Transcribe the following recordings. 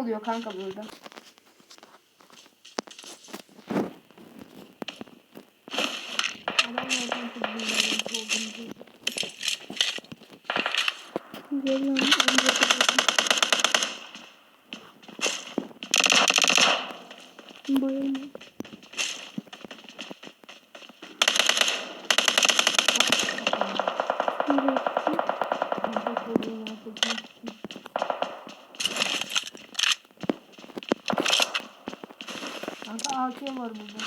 oluyor kanka burada. Adam nereden Kanka AK var burada.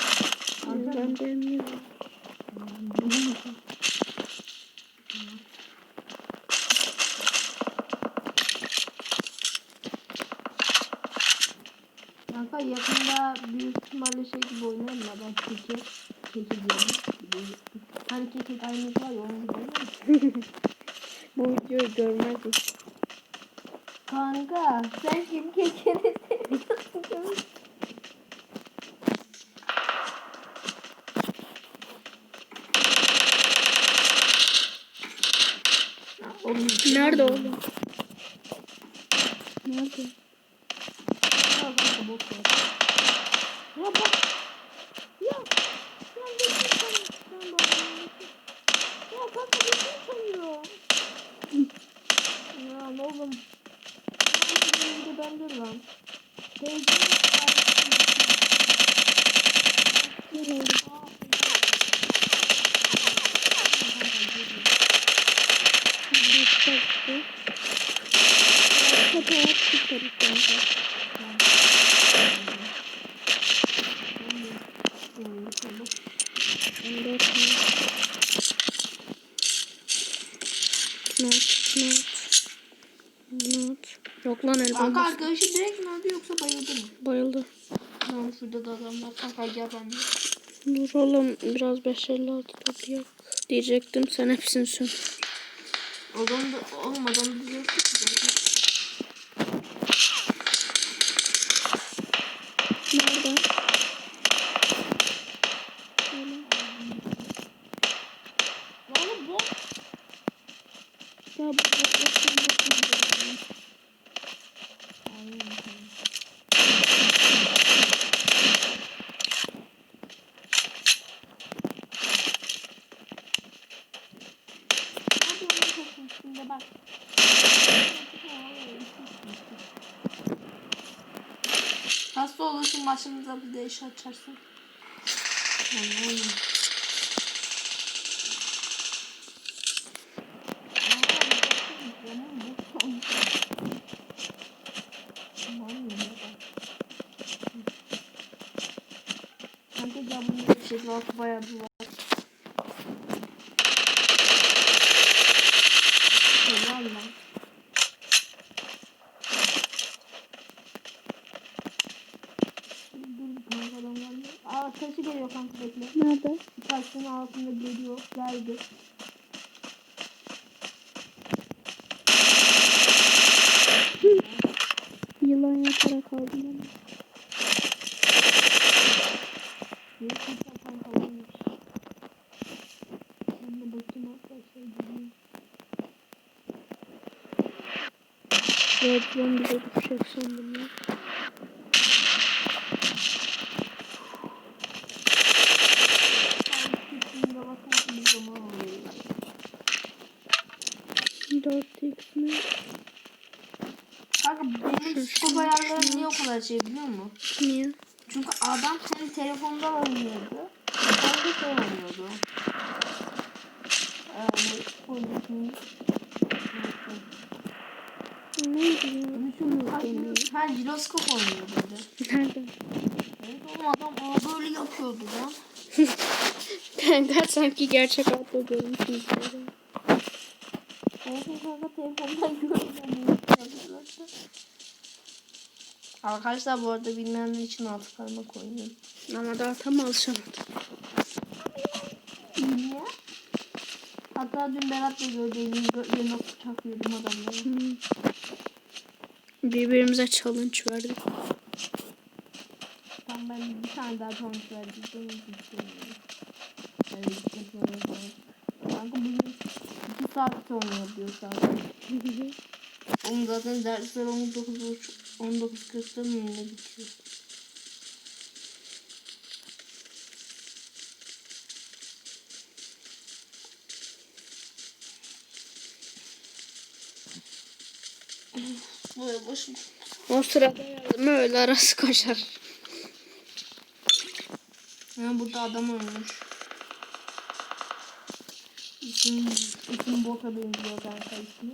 Kanka Ben demiyorum. Kanka yakında büyük ihtimalle şey gibi oynarım ya ben diyorum. Böyle- Hani keke aynısı var ya onun gibi oynarım. Bu videoyu görmezdik. Kanka sen kim kekeni seviyorsun? Oğlum, Nerede oğlum? Nerede? Ya kanka bot ver. Ya bak. Ya. Ya ne diyorsun sen bana? Ya kanka ne diyorsun ya? Ya oğlum. Ya bir de ben dur lan. Teyzenin Kaçtı. Fotoğraf çıkarız kanka. Not, not, not. Yok lan el Kanka arkadaşı direkt mi öldü yoksa bayıldı mı? Bayıldı. Tamam şurada da adam var. Kanka gel ben de. Dur oğlum biraz 556 top yak. Diyecektim sen hepsini sün. Adam da da diyor ki zaten. Nerede? Oğlum bu. Ya bu bakmasın bakmasın. Hadi onu sokun şimdi bak. Hasta olursun başımıza bir de iş açarsın. Yani oğlum. Kanka ya bunun bir şey var bayağı bir var. Helal lan. Dur bir kanka adam geldi. Aa sesi geliyor kanka bekle. Nerede? Taşın altında geliyor. Geldi. Yılan yatarak aldım onu. Varmış. Ben. Redron bize düşecek sandım ya. Ben gittiğimde bakarsın bir zaman oluyor. 4x mi? Kanka benim scope ayarlarım niye o kadar şey biliyor musun? Niye? Çünkü adam senin telefondan oynuyordu. Ben de şey oynuyordu. Yani oynuyorsun. Neydi ya? Ha jiroskop oynuyor böyle. Nerede? Evet oğlum adam aa böyle yapıyordu lan. Kanka sanki gerçek hayatta görmüşsün gibi. Olsun kanka telefondan. Arkadaşlar bu arada bilmeyenler için altı parmak oynuyorum. Ama daha tam alışamadım. Niye? Hatta dün Berat'la gördüğüm yerine bıçak yedim adamlara. Hmm. Birbirimize challenge verdik. Tam ben bir tane daha tanış verdim. Evet, Kanka bugün 2 saat oynuyor diyor zaten. Oğlum zaten dersler 19.30 19.40'da mı yine bitiyor? Böyle başım. O sırada yardım öyle arası koşar. Ha, burada adam ölmüş. İsim, isim boka benziyor kanka ismi.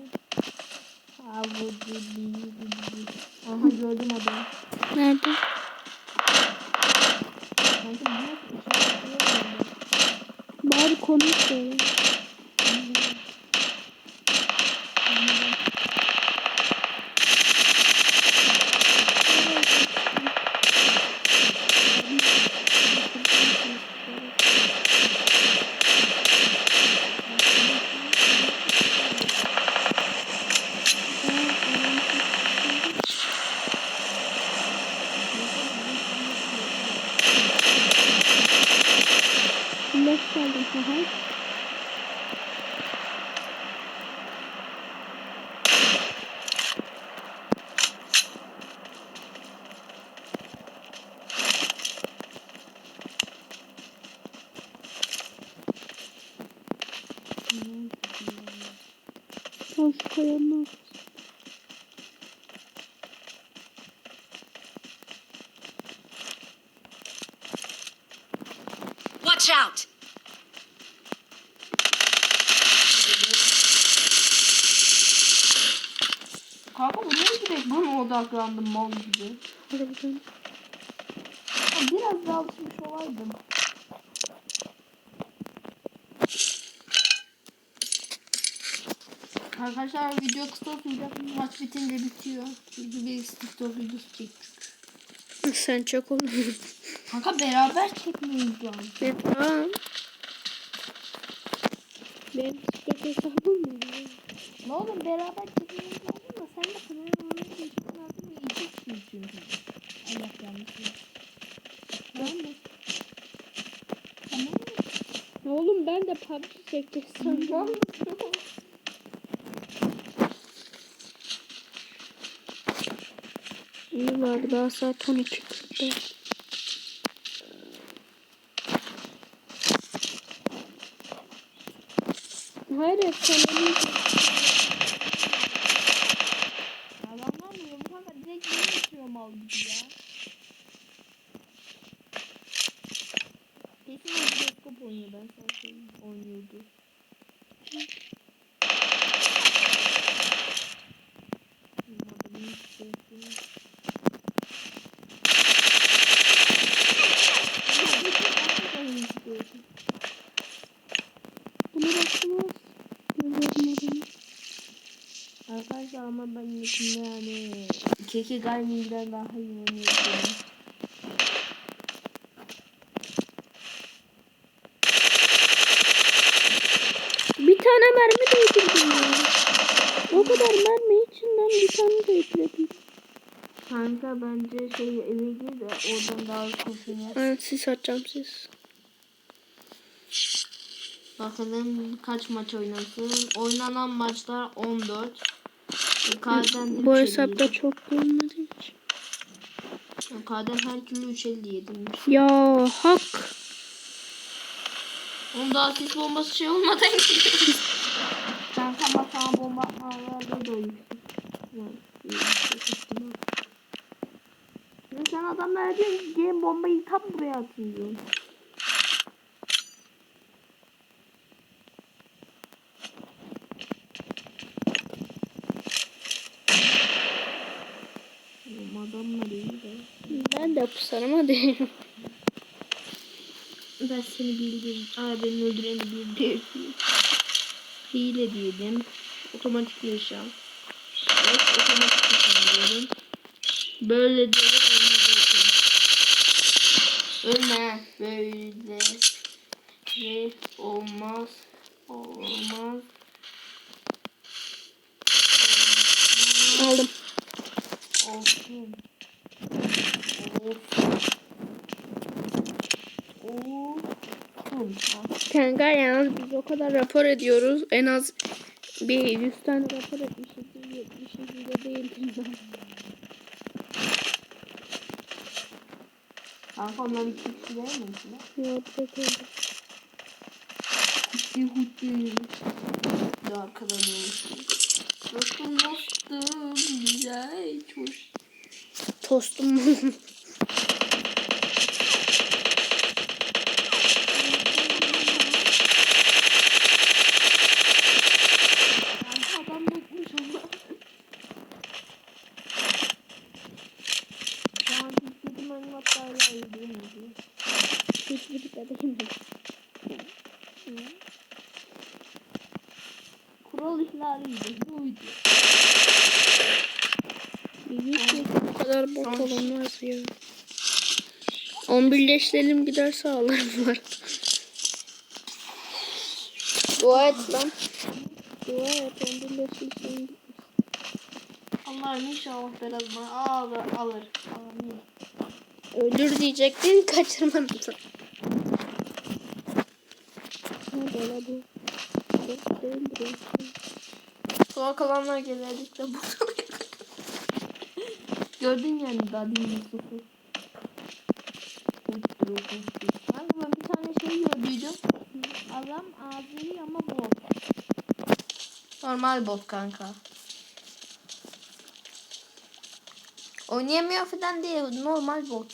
Aha gördüm adamı. Nerede? Kanka bu nasıl? Bari konuş böyle. Kanka bu niye direkt bana odaklandım mal gibi? Biraz daha alışmış olaydım. Arkadaşlar video kısa olacak. Maç bitince bitiyor. Çünkü bir TikTok videosu çektik. Sen çok olur. Kanka beraber çekmeyiz lazım. Ne tamam. Benim TikTok hesabım mı? Ne oğlum beraber çekmeyiz lazım da sen de kanalı olmayı çekmen lazım. İki kişi çünkü. Allah yanlış. Tamam mı? Tamam mı? Tamam sandım. mı? İyi var daha saat 12.45. Hayır efsanevi. Adamlar mı kanka direkt geçiyor mal gibi ya. Kesin o bioskop oynuyor ben sana söyleyeyim. Oynuyordu. Adamın hiç sesini- Bunu bakmaz. Görüyorum adamı. Arkadaşlar ama ben yani Keki Gaming'den daha iyi oynuyorum. Bir tane mermi değdirdim ya. O kadar mermi içinden bir tane değdirdim. Kanka bence şey eve gir de oradan daha yap. Ben siz atacağım siz. Bakalım kaç maç oynasın. Oynanan maçlar 14. Bu hesapta çok görmedim hiç. Kaden her türlü 357 Ya hak. Onun da asist bombası şey olmadı. Kanka ama sana bomba atmalarda yüksek ihtimal. Ya sen adamlara diyorsun ki gelin bombayı tam buraya atın adamlar iyi de. Ben de pusarım hadi. Ben seni bildirdim. Aa beni öldüreni bildirdim. Hile diyelim. Otomatik yaşam. Evet otomatik yaşam diyorum. Böyle de ölme Ölme. Böyle. Ve olmaz. Olmaz. Aldım. Olsun. Kanka yalnız biz o kadar rapor ediyoruz. En az bir 100 tane rapor etmişiz. 70'i de değildir zaten. Kanka onlar iki kişi değil mi? Yok tek oldu. Hutti hutti. Arkadan olmuş. Dostum dostum güzel hoş. Tostum. Kanka adam bekmiş ama. Şu an istediğim animatlarla ilgileniyor. Hiçbir kadehim yok. Kural ihlaliydi. Buydu. Hiç bu kadar bot olamaz ya. 11 leşlerim giderse ağlarım var. Dua et lan. Dua et 11 leşlerim Allah'ım inşallah biraz bana alır. alır. Amin. Ölür diyecektin kaçırmadın. Ne böyle bu? Sonra kalanlar gelecek de bu. Gördün yani daha değil Yusuf'u. Kanka ben bir tane şey gördüydüm. Adam ağzı ama bot. Normal bot kanka. Oynayamıyor falan değil. Normal bot.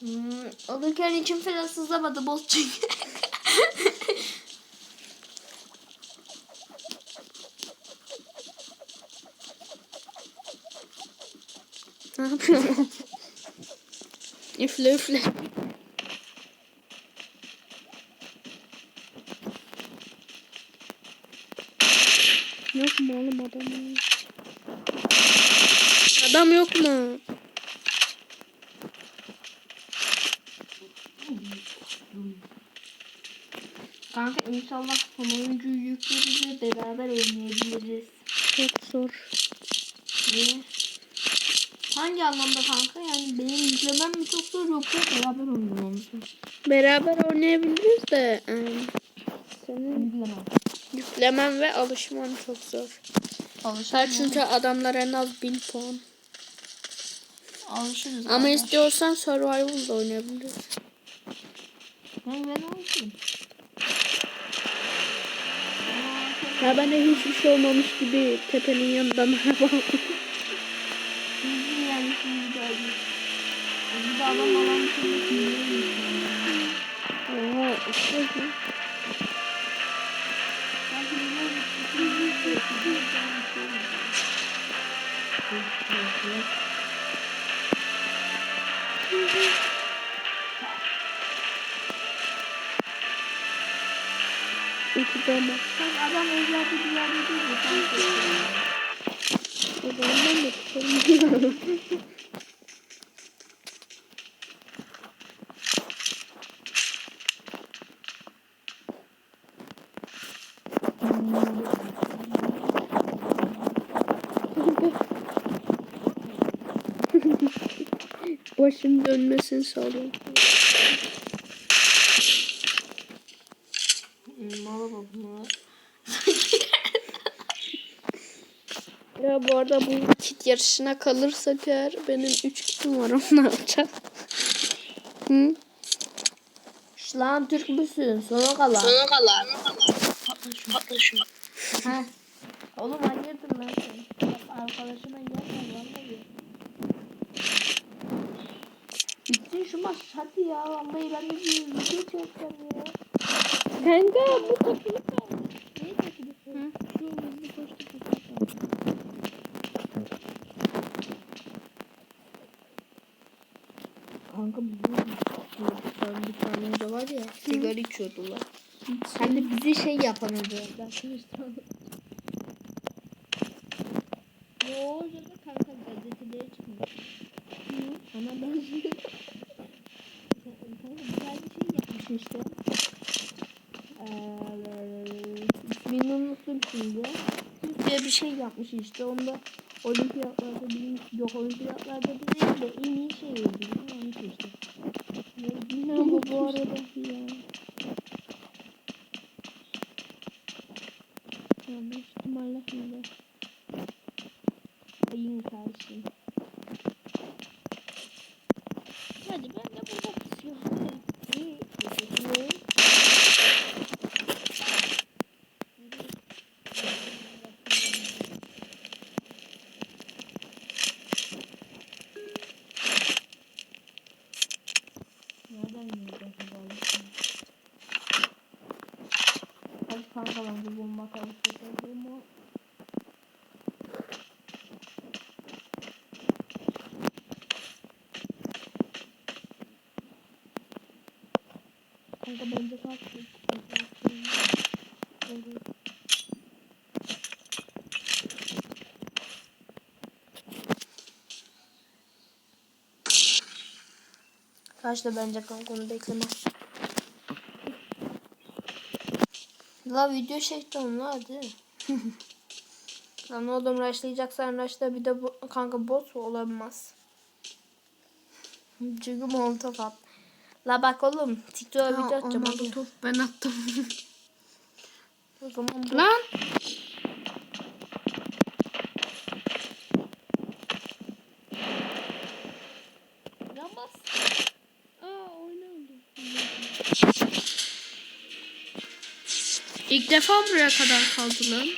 Hmm, alırken içim falan sızlamadı bot çünkü. Ne yapıyorsun? üfle üfle. Yok mu oğlum adam? Adam yok mu? Kanka inşallah son oyuncuyu yükleriz ve beraber oynayabiliriz. Çok zor. Niye? Hangi anlamda kanka? Yani benim yüklemem mi çok zor yoksa beraber oynamamız mı? Beraber oynayabiliriz de e, senin Yüklemem. yüklemen ve alışman çok zor. Alışırız. Çünkü adamlar en az 1000 puan. Alışırız. Ama kardeş. istiyorsan survival'da oynayabiliriz. Ben ben alışırım. Ya ben de hiçbir şey olmamış gibi tepenin yanında merhaba. Bizim yani şimdi geldi. Bir de adam alan Oha, mi? İki dama. Adam evladı bir yerde değil mi? Ben de tutarım. Başım dönmesini sağlıyorum. Mala bak mala. Ya bu arada bu kit yarışına kalırsak eğer benim 3 kitim var onu ne yapacağım? Hı? Lan Türk müsün? Sona kalan. Sona kalan. Patla şunu. He. Oğlum hayırdır lan sen? Bak Arkadaşıma gelme vallahi. Bitsin şu maç hadi ya. Vallahi ben de bir video çekeceğim ya. Kanka bu takımı Neyi takıyorsun? Şu hızlı koştu. Kanka bu bu- bir tane de var ya sigara içiyordular. Hani bizi şey yapan ödüyorlar. Yo da kanka gazeteye çıkmış. Ama ben güzel bir şey yapmış işte. İsmini unuttum şimdi. Türkçe bir şey yapmış işte. Onda olimpiyatlarda bilim yok olimpiyatlarda da değil de en iyi şey ödülü olmuş işte. Ne bu bu arada ya. Ya büyük ihtimalle hile. Ayın karşı. oynayacağız galiba. Hadi kanka bence bomba atalım. Bomba. Kanka bence kalksın. Evet. Kaçta bence kanka onu bekleme. La video çektim la hadi. Lan oğlum rushlayacaksan rushla bir de bu, kanka bot olamaz. Çünkü molotof at. La bak oğlum TikTok'a video atacağım. top ben attım. O zaman bu-. Lan İlk defa buraya kadar kaldı lan.